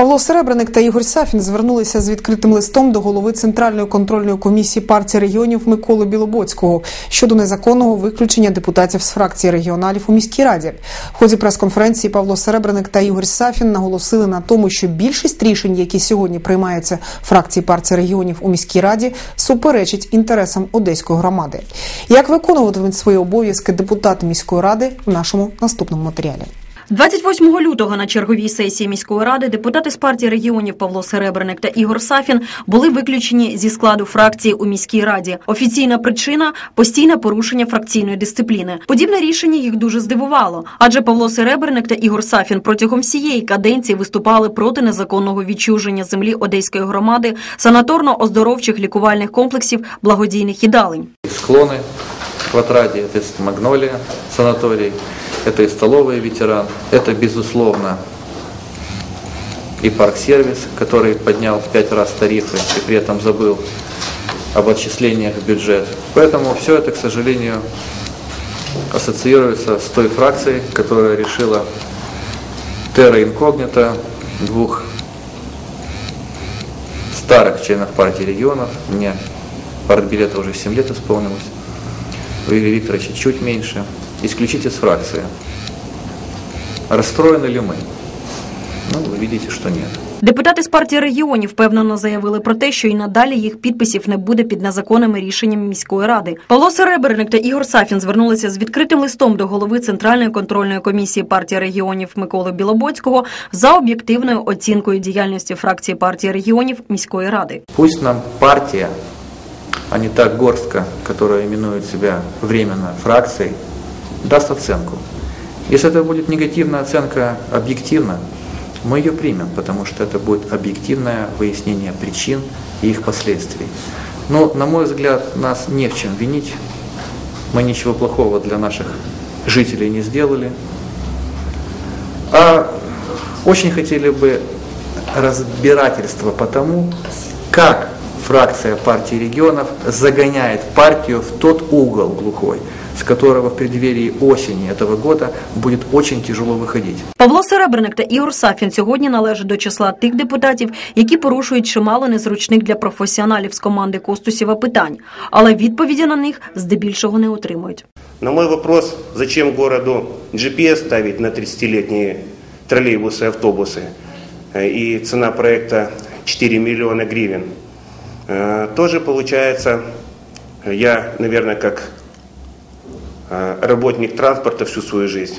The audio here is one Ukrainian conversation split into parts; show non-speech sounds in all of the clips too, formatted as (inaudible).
Павло Серебреник та Ігор Сафін звернулися з відкритим листом до голови Центральної контрольної комісії партії регіонів Миколи Білобоцького щодо незаконного виключення депутатів з фракції регіоналів у міській раді. В ході прес-конференції Павло Серебреник та Ігор Сафін наголосили на тому, що більшість рішень, які сьогодні приймаються фракції партії регіонів у міській раді, суперечить інтересам одеської громади. Як виконуватимуть свої обов'язки депутати міської ради в нашому наступному матеріалі? 28 лютого на черговій сесії міської ради депутати з партії регіонів Павло Серебреник та Ігор Сафін були виключені зі складу фракції у міській раді. Офіційна причина постійне порушення фракційної дисципліни. Подібне рішення їх дуже здивувало, адже Павло Серебреник та Ігор Сафін протягом всієї каденції виступали проти незаконного відчуження землі одеської громади, санаторно-оздоровчих лікувальних комплексів, благодійних їдалень. Склоны в Отраде, это Магнолия санаторий, это и столовый ветеран, это безусловно и парк-сервис, который поднял в пять раз тарифы и при этом забыл об отчислениях в бюджет. Поэтому все это, к сожалению, ассоциируется с той фракцией, которая решила терра инкогнито двух старых членов партии регионов, мне партбилета уже 7 лет исполнилось, Игоря Викторовича чуть меньше, исключить из фракции. Расстроены ли мы? Ну, вы видите, что нет. Депутати з партії регіонів впевнено заявили про те, що і надалі їх підписів не буде під незаконними рішеннями міської ради. Павло Серебряник та Ігор Сафін звернулися з відкритим листом до голови Центральної контрольної комісії партії регіонів Миколи Білобоцького за об'єктивною оцінкою діяльності фракції партії регіонів міської ради. Пусть нам партия, а не та горстка, которая именует себя временно фракцией, даст оценку. Если это будет негативная оценка объективно, мы ее примем, потому что это будет объективное выяснение причин и их последствий. Но, на мой взгляд, нас не в чем винить. Мы ничего плохого для наших жителей не сделали. А очень хотели бы разбирательства по тому, как фракция партии регионов загоняет партию в тот угол глухой, с которого в преддверии осени этого года будет очень тяжело выходить. Павло Серебряник та Ігор Сафін сьогодні належать до числа тих депутатів, які порушують чимало незручних для професіоналів з команди Костусєва питань, але відповіді на них здебільшого не отримують. На мой вопрос, зачем городу GPS ставить на 30-летние троллейбусы и автобусы, э, и цена проекта 4 миллиона гривен, э, тоже получается, э, я, наверное, как э, работник транспорта всю свою жизнь,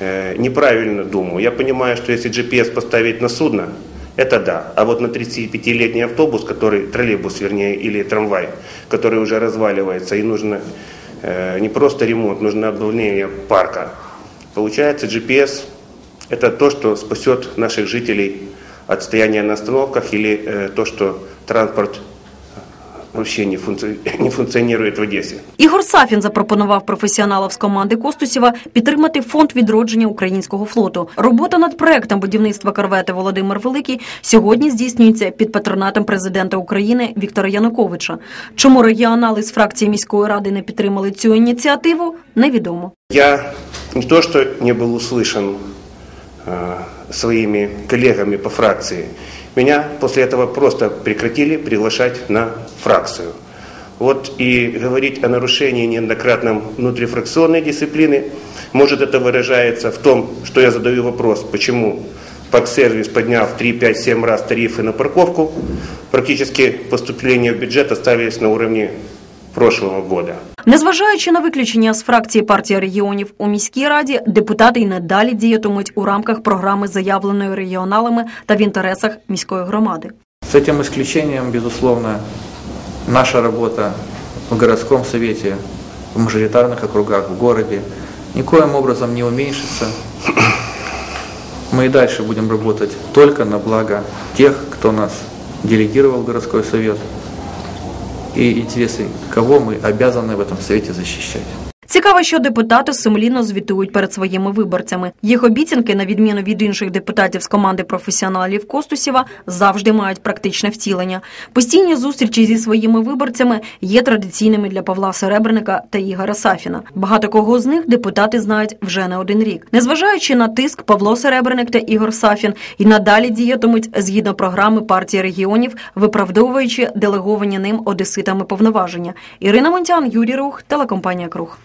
э, неправильно думаю. Я понимаю, что если GPS поставить на судно, это да. А вот на 35-летний автобус, который, троллейбус, вернее, или трамвай, который уже разваливается, и нужно э, не просто ремонт, нужно обновление парка. Получается, GPS – это то, что спасет наших жителей от стояния на остановках или э, то, что транспорт вообще не, функци- (laughs) не функционирует в Одессе. Ігор Сафін запропонував професіоналам з команди Костусєва підтримати фонд відродження українського флоту. Робота над проектом будівництва корвети Володимир Великий сьогодні здійснюється під патронатом президента України Віктора Януковича. Чому регіонали з фракції міської ради не підтримали цю ініціативу, невідомо. Я не то, что не был услышан э, своими коллегами по фракции, Меня после этого просто прекратили приглашать на фракцию. Вот и говорить о нарушении неоднократном внутрифракционной дисциплины, может это выражается в том, что я задаю вопрос, почему Парксервис, подняв 3, 5, 7 раз тарифы на парковку, практически поступления в бюджет оставились на уровне прошлого года. Незважаючи на виключення з фракції партії регіонів у міській раді, депутати й надалі діятимуть у рамках програми, заявленої регіоналами та в інтересах міської громади. С этим исключением, безусловно, наша работа в городском совете, в мажоритарных округах, в городе никоим образом не уменьшится. Мы и дальше будем работать только на благо тех, кто нас делегировал в городской совет, и интересы кого мы обязаны в этом совете защищать. Цікаво, що депутати сумлінно звітують перед своїми виборцями. Їх обіцянки, на відміну від інших депутатів з команди професіоналів Костусєва, завжди мають практичне втілення. Постійні зустрічі зі своїми виборцями є традиційними для Павла Серебреника та Ігоря Сафіна. Багато кого з них депутати знають вже не один рік. Незважаючи на тиск, Павло Серебреник та Ігор Сафін і надалі діятимуть згідно програми партії регіонів, виправдовуючи делеговані ним одеситами повноваження. Ірина Монтян, Юрій Рух, телекомпанія Круг.